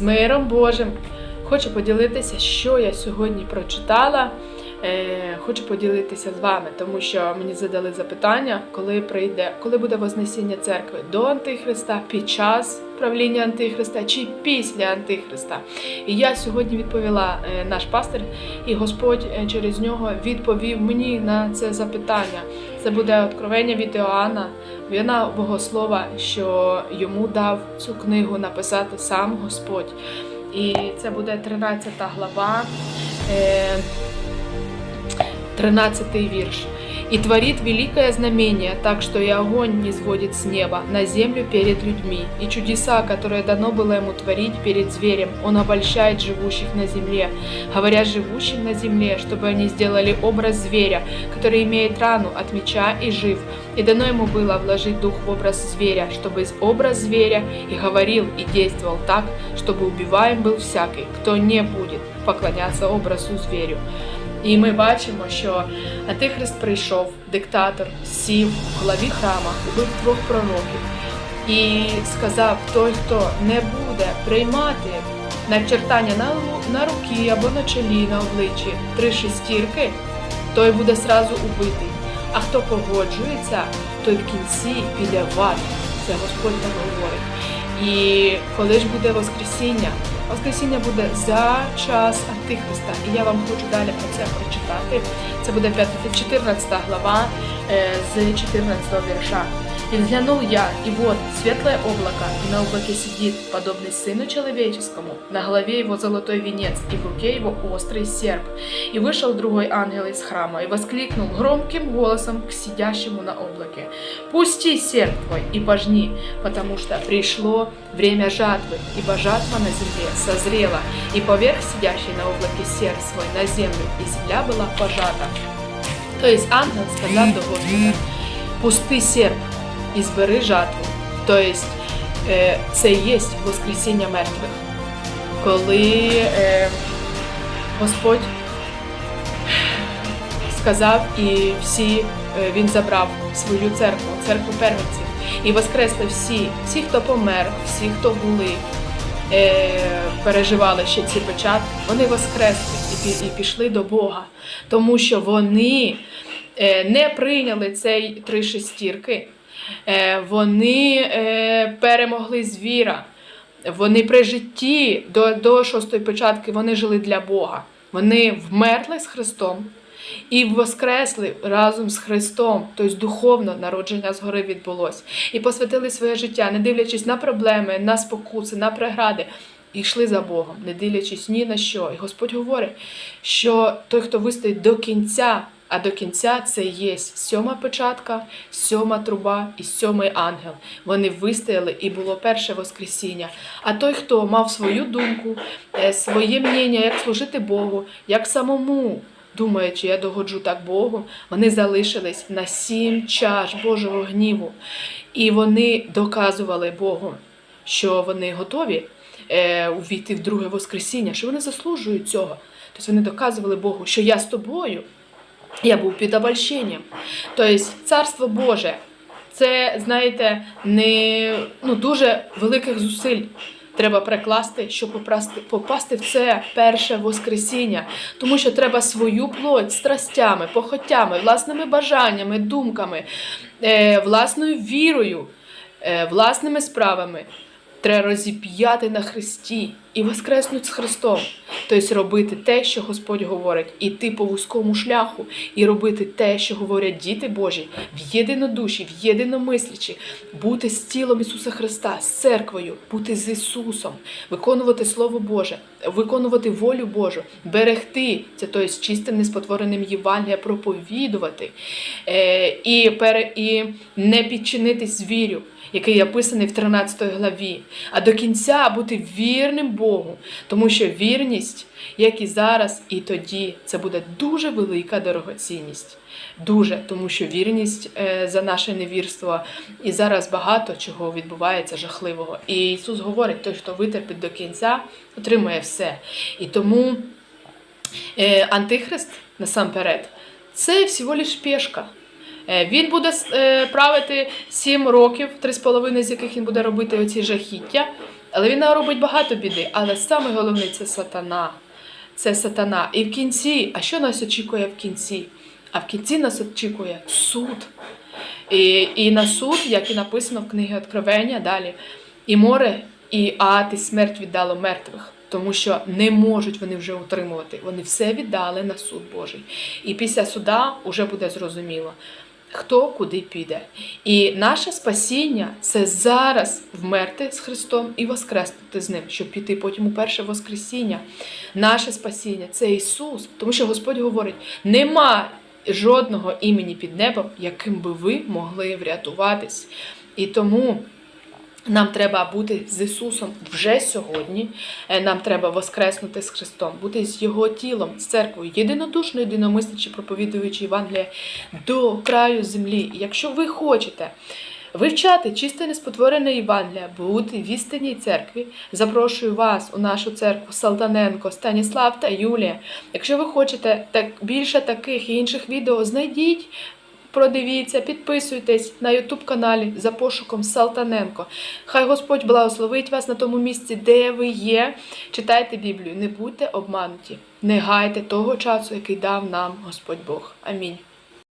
з миром Божим. Хочу поділитися, що я сьогодні прочитала. Е, хочу поділитися з вами, тому що мені задали запитання, коли прийде, коли буде Вознесіння церкви до Антихриста, під час правління Антихриста чи після Антихриста. І я сьогодні відповіла е, наш пастир, і Господь е, через нього відповів мені на це запитання. Це буде откровення від Іоанна, вина Богослова, що йому дав цю книгу написати сам Господь. І це буде 13 глава, 13 вірш. «И творит великое знамение, так что и огонь не сводит с неба на землю перед людьми, и чудеса, которые дано было ему творить перед зверем, он обольщает живущих на земле, говоря живущим на земле, чтобы они сделали образ зверя, который имеет рану от меча и жив, и дано ему было вложить дух в образ зверя, чтобы образ зверя и говорил, и действовал так, чтобы убиваем был всякий, кто не будет поклоняться образу зверю. І ми бачимо, що Антихрист прийшов, диктатор, сів в главі храма, убив двох пророків і сказав: той, хто не буде приймати начертання на, на руки або на чолі, на обличчі три шестірки, той буде сразу убитий. А хто погоджується, той в кінці піде в ад. Це Господь так говорить. І коли ж буде Воскресіння? Воскресіння буде за час Антихриста. І я вам хочу далі про це прочитати. Це буде 14 глава е, з 14 вірша. И взглянул я, и вот светлое облако, и на облаке сидит, подобный сыну человеческому, на голове его золотой венец, и в руке его острый серп. И вышел другой ангел из храма, и воскликнул громким голосом к сидящему на облаке. «Пусти серп твой и пожни, потому что пришло время жатвы, ибо жатва на земле созрела, и поверх сидящий на облаке серп свой на землю, и земля была пожата». То есть ангел сказал до Господа, «Пусти серп, і збери жатву. Тобто е, це є Воскресіння мертвих. Коли е, Господь сказав, і всі е, він забрав свою церкву, церкву первенців, і воскресли всі, всі, хто помер, всі, хто були, переживали ще ці печатки, вони воскресли і, пішли до Бога, тому що вони не прийняли цей три шестірки. Е, Вони е, перемогли звіра. Вони при житті до, до шостої початки вони жили для Бога. Вони вмерли з Христом і воскресли разом з Христом, тобто духовно народження згори відбулось. І посвятили своє життя, не дивлячись на проблеми, на спокуси, на прегради. І йшли за Богом, не дивлячись ні на що. І Господь говорить, що той, хто вистоїть до кінця, а до кінця це є сьома печатка, сьома труба і сьомий ангел. Вони вистояли і було перше Воскресіння. А той, хто мав свою думку, е, своє мнення, як служити Богу, як самому. Думаючи, я догоджу так Богу, вони залишились на сім чаш Божого гніву. І вони доказували Богу, що вони готові е, увійти в друге Воскресіння, що вони заслужують цього. Тобто вони доказували Богу, що я з тобою, я був під обольщенням. Тобто Царство Боже це, знаєте, не ну, дуже великих зусиль. Треба прикласти, щоб попасти, в це перше Воскресіння, тому що треба свою плоть страстями, похоттями, власними бажаннями, думками, е, власною вірою, е, власними справами треба розіп'яти на Христі і воскреснути з Христом. Тобто робити те, що Господь говорить, іти по вузькому шляху і робити те, що говорять діти Божі, в єдинодуші, в єдиномислячі, бути з тілом Ісуса Христа, з церквою, бути з Ісусом, виконувати Слово Боже, виконувати волю Божу, берегти це, тобто з чистим неспотвореним Євангелія, проповідувати е, і, пере, і не підчинитись звірю який описаний в 13 главі, а до кінця бути вірним Богу, тому що вірність, як і зараз, і тоді, це буде дуже велика дорогоцінність. Дуже, тому що вірність е, за наше невірство і зараз багато чого відбувається жахливого. І Ісус говорить: той, хто витерпить до кінця, отримує все. І тому е, Антихрист насамперед це всього лиш пешка. Е, Він буде правити 7 років, 3,5 з яких він буде робити оці жахіття. Але він наробить багато біди. Але саме головне це сатана. Це сатана. І в кінці, а що нас очікує в кінці? А в кінці нас очікує суд. І, і на суд, як і написано в книгі Откровення, далі, і море, і ад, і смерть віддало мертвих, тому що не можуть вони вже утримувати. Вони все віддали на суд Божий. І після суда вже буде зрозуміло, хто куди піде. І наше спасіння це зараз вмерти з Христом і воскреснути з ним, щоб піти потім у перше Воскресіння. Наше спасіння це Ісус, тому що Господь говорить: нема жодного імені під небом, яким би ви могли врятуватись. І тому. Нам треба бути з Ісусом вже сьогодні. Е, Нам треба воскреснути з Христом, бути з Його тілом, з церквою, єдинодушно, єдиномислячи, проповідуючи Євангелія до краю землі. Якщо ви хочете вивчати чисте неспотворене Євангелія, бути в істинній церкві, запрошую вас у нашу церкву Салтаненко, Станіслав та Юлія. Якщо ви хочете так більше таких і інших відео, знайдіть. Продивіться, підписуйтесь на YouTube каналі за пошуком Салтаненко. Хай Господь благословить вас на тому місці, де ви є. Читайте Біблію, не будьте обмануті, не гайте того часу, який дав нам Господь Бог. Амінь.